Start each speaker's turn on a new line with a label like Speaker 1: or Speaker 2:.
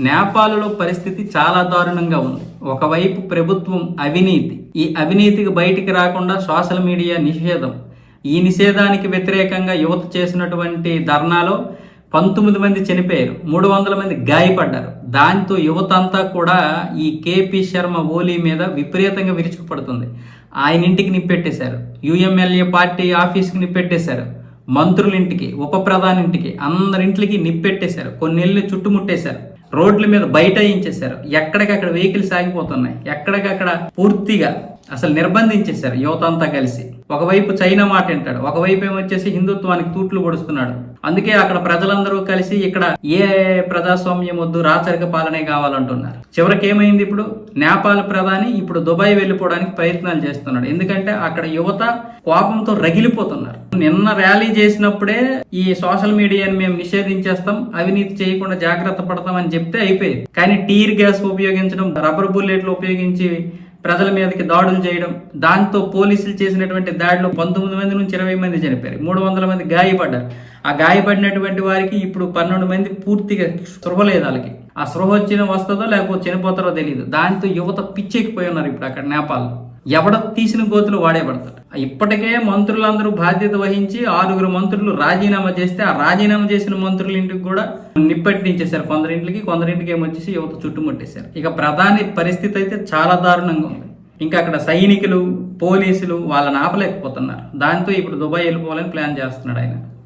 Speaker 1: నేపాల్లో పరిస్థితి చాలా దారుణంగా ఉంది. ఒకవైపు ప్రభుత్వం అవినీతి. ఈ అవినీతికి బయటికి రాకుండా సోషల్ మీడియా నిషేధం. ఈ నిషేధానికి వ్యతిరేకంగా యువత చేసినటువంటి ధర్నాలో పంతొమ్మిది మంది చనిపోయారు. మూడు వందల మంది గాయపడ్డారు. దాంతో యువత అంతా కూడా ఈ కేపీ శర్మ ఓలీ మీద విపరీతంగా విరుచుకుపడుతుంది. ఆయన ఇంటికి నిప్పెట్టేశారు. యుఎంఎల్ఏ పార్టీ ఆఫీస్కి నిప్పెట్టేశారు. మంత్రులింటికి ఉప ప్రధానింటికి అందరింట్లకి నిప్పెట్టేశారు. కొన్నేళ్ళు చుట్టుముట్టేశారు. రోడ్ల మీద బయట బైఠాయించేశారు ఎక్కడికక్కడ వెహికల్స్ ఆగిపోతున్నాయి. ఎక్కడికక్కడ పూర్తిగా అసలు నిర్బంధించేశారు యువత అంతా కలిసి. ఒకవైపు చైనా మాట వింటాడు ఒకవైపు ఏమొచ్చేసి హిందుత్వానికి తూట్లు పొడుస్తున్నాడు. అందుకే అక్కడ ప్రజలందరూ కలిసి ఇక్కడ ఏ ప్రజాస్వామ్యం వద్దు రాచరిక పాలనే కావాలంటున్నారు. చివరికి ఏమైంది ఇప్పుడు? నేపాల్ ప్రధాని ఇప్పుడు దుబాయ్ వెళ్ళిపోవడానికి ప్రయత్నాలు చేస్తున్నాడు. ఎందుకంటే అక్కడ యువత కోపంతో రగిలిపోతున్నారు. నిన్న ర్యాలీ చేసినప్పుడే ఈ సోషల్ మీడియాని మేము నిషేధించేస్తాం అవినీతి చేయకుండా జాగ్రత్త పడతామని చెప్తే అయిపోయింది. కానీ టీర్ గ్యాస్ ఉపయోగించడం రబ్బర్ బుల్లెట్లు ఉపయోగించి ప్రజల మీదకి దాడులు చేయడం దాంతో పోలీసులు చేసినటువంటి దాడిలో పంతొమ్మిది మంది నుంచి ఇరవై మంది చనిపోయారు. మూడు వందల మంది గాయపడ్డారు. ఆ గాయపడినటువంటి వారికి ఇప్పుడు పన్నెండు మంది పూర్తిగా స్పృహ లేదు వాళ్ళకి. ఆ స్పృహ వచ్చిన వస్తుందో లేకపోతే చనిపోతారో తెలియదు దాంతో యువత పిచ్చెక్కిపోయి ఉన్నారు ఇప్పుడు అక్కడ నేపాల్లో. ఎవడ తీసిన గోతులు వాడే పడతారు. ఇప్పటికే మంత్రులందరూ బాధ్యత వహించి ఆరుగురు మంత్రులు రాజీనామా చేస్తే ఆ రాజీనామా చేసిన మంత్రుల ఇంటికి కూడా నిప్పట్టించేశారు కొందరింటికి కొందరింటికి ఏమొచ్చేసి యువత చుట్టుముట్టేశారు ఇక ప్రధాని పరిస్థితి అయితే చాలా దారుణంగా ఉంది. ఇంకా అక్కడ సైనికులు పోలీసులు వాళ్ళని ఆపలేకపోతున్నారు. దాంతో ఇప్పుడు దుబాయ్ వెళ్ళిపోవాలని ప్లాన్ చేస్తున్నాడు ఆయన.